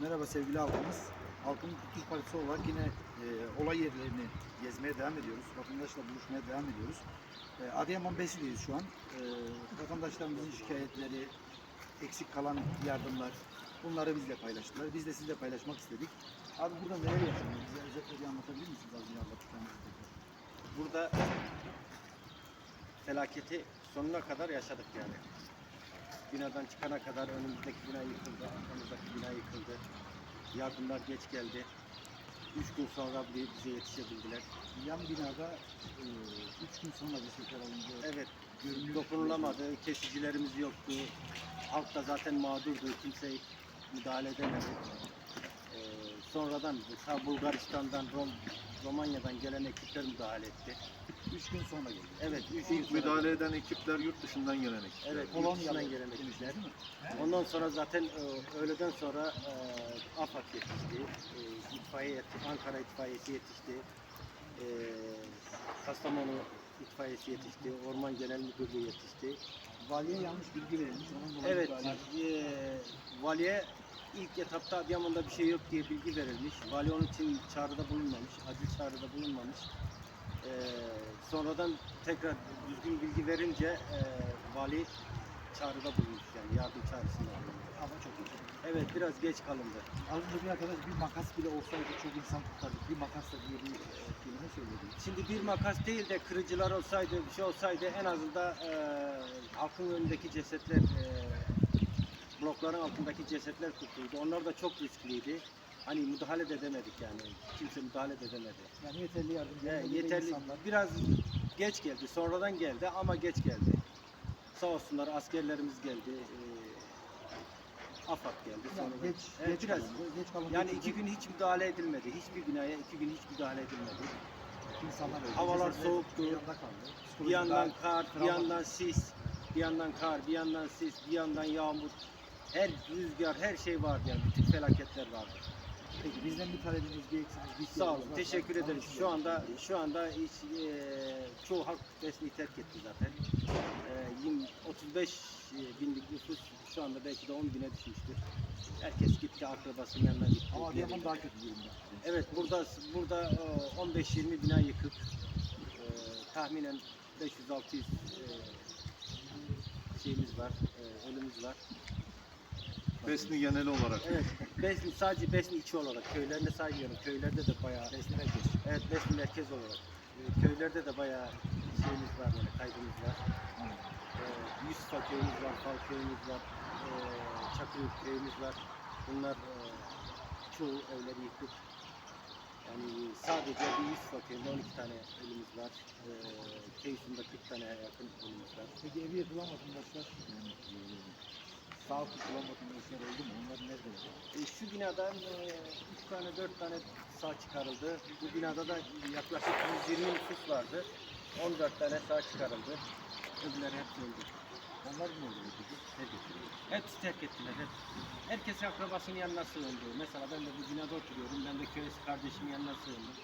Merhaba sevgili halkımız. Halkın Kurtuluş Partisi olarak yine e, olay yerlerini gezmeye devam ediyoruz. Vatandaşla buluşmaya devam ediyoruz. E, Adıyaman Besi'deyiz şu an. E, vatandaşlarımızın şikayetleri, eksik kalan yardımlar bunları bizle paylaştılar. Biz de sizle paylaşmak istedik. Abi burada neler yaşanıyor? Bize özetle bir anlatabilir misiniz az önce? Burada felaketi sonuna kadar yaşadık yani. Binadan çıkana kadar önümüzdeki bina yıkıldı, arkamızdaki bina yıkıldı. Yardımlar geç geldi. Üç gün sonra bile bize yetişebildiler. Yan binada 3 gün sonra cesetler alındı. Evet, Görünüyor. dokunulamadı, kesicilerimiz yoktu. Halk da zaten mağdurdu, kimse müdahale edemedi. Ee, sonradan ta Bulgaristan'dan, Rom, Romanya'dan gelen ekipler müdahale etti. 3 gün sonra geldi. Evet, üç gün İlk sonra- müdahale eden ekipler yurt dışından gelen ekipler. Evet, dışından gelen ekipler. Ondan sonra zaten e, öğleden sonra e, AFAD yetişti, e, itfaiye yetişti, Ankara itfaiyesi yetişti, e, Kastamonu itfaiyesi yetişti, Orman Genel Müdürlüğü yetişti. Valiye yanlış bilgi verilmiş. Onun dolayı Evet, e, valiye ilk etapta Adıyaman'da bir şey yok diye bilgi verilmiş. Vali onun için çağrıda bulunmamış, acil çağrıda bulunmamış. E, sonradan tekrar düzgün bilgi verince e, vali çağrıda bulunmuş yani yardım çağrısında bulunmuş. Ama çok iyi. Evet biraz geç kalındı. Az önce bir arkadaş bir makas bile olsaydı çok insan kurtardık. Bir makasla diye bir e, kelime söyledi. Şimdi bir makas değil de kırıcılar olsaydı, bir şey olsaydı en azından e, halkın önündeki cesetler, e, blokların altındaki cesetler kurtuldu. Onlar da çok riskliydi. Hani müdahale de edemedik yani. Kimse müdahale de edemedi. Yani yeterli yardım E, gelmedi. yeterli, insanlar. biraz geç geldi. Sonradan geldi ama geç geldi. Sağ olsunlar askerlerimiz geldi. E, AFAD geldi. Yani sonradan. geç, Evet, geç biraz. kalındı. Geç kalındı. Yani iki gün hiç müdahale edilmedi. Hiçbir binaya iki gün hiç müdahale edilmedi. insanlar öldü. havalar Cesetler soğuktu. Bir yanda kaldı. Bir yandan kar, bir travma- yandan sis, bir yandan kar, bir yandan sis, bir yandan yağmur. Her rüzgar, her şey vardı yani. Bütün felaketler vardı. Peki bizden bir talebiniz, bir eksiniz, bir Sağ olun, teşekkür ederiz. Şu anda şu anda hiç eee, çoğu halk Besni'yi terk etti zaten. Eee, yirmi- 35 binlik nüfus şu anda belki de 10 bine düşmüştür. Herkes gitti, akrabasının yanına gitti. Ama Adıyaman daha kötü durumda. Evet burada burada e, 15-20 bina yıkık. E, tahminen 500-600 e, şeyimiz var, e, ölümümüz var. Besni genel olarak. Evet, Besni, sadece Besni içi olarak, köylerine saymıyorum. Köylerde de bayağı, Besni merkez. evet Besni merkez olarak. E, köylerde de bayağı şeyimiz var, yani kaybımız var. E, Yusuf'a köyümüz var, Fal köyümüz var, e, Çakırlık köyümüz var. Bunlar e, çoğu evleri yıkık. Yani sadece bir Yusuf'a köyünde 12 tane ölümümüz var. E, Keysun'da 40 tane yakın ölümümüz var. Peki evi yapılan vatandaşlar, yani e, sağ tutulan vatandaşlar oldu mu? Onlar nerede? E, şu binadan 3 tane 4 tane sağ çıkarıldı. Bu binada da yaklaşık 120 nüfus vardı. 14 tane sağ çıkarıldı. Öbürleri hepsi öldü. Onlar ne oldu? Terk ettiler. Hepsi terk ettiler. Hep. Herkes akrabasının yanına sığındı. Mesela ben de bu binada oturuyorum. Ben de köy kardeşimin yanına sığındım.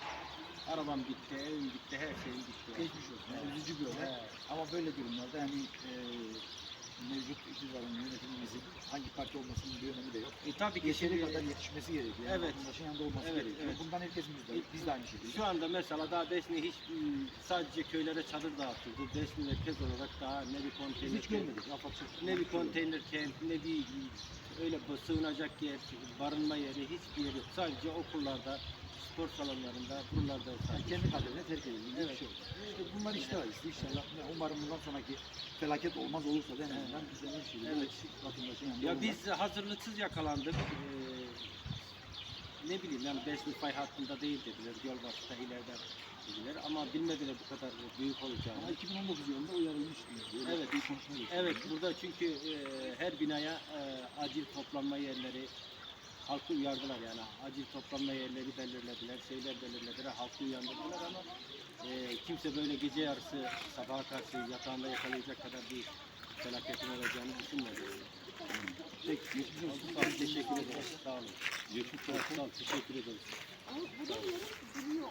Arabam gitti, evim gitti, her şeyim gitti. Geçmiş olsun. Yani üzücü bir olay. Ama böyle durumlarda yani e, mevcut iktidarın yönetimimizin hangi parti olmasının bir önemi de yok. E, tabii ki şimdi, kadar yetişmesi gerekiyor. Yani Evet. Vatandaşın yanında olması Evet, gerekiyor. evet. Bundan herkes müzdarip. Biz de aynı şekilde. şu anda mesela daha Besni hiç ım, sadece köylere çadır dağıtıldı. Besni merkez olarak daha ne bir Biz konteyner hiç görmedik. Afak ne bir konteyner kent, ne bir öyle bu sığınacak yer, barınma yeri hiçbir yer yok. Sadece okullarda, spor salonlarında, buralarda Yani sadece. kendi kaderine terk edildi. Evet. Bir şey oldu. İşte bunlar işte acısı inşallah. Yani Umarım bundan sonraki felaket olmaz olursa da en azından de bir şekilde Evet. vatandaşın yanında Ya biz hazırlıksız yakalandık. Ee, ne bileyim yani Besni fay hattında değil dediler. Gölbaşı'da ileride dediler. Ama bilmediler bu kadar büyük olacağını. Ama 2019 yılında uyarılmıştınız. Öyle Evet. Bir konuşma. Evet burada çünkü e, her binaya e, acil toplanma yerleri halkı uyardılar yani acil toplanma yerleri belirlediler, şeyler belirlediler, halkı uyandırdılar ama e, kimse böyle gece yarısı sabaha karşı yatağında yakalayacak kadar bir felaketin olacağını düşünmedi. Peki, geçmiş olsun. Sağ olun, teşekkür ederiz. Sağ olun. Geçmiş olsun. Sağ olun, teşekkür ederiz. Ama bu da yarım duruyor.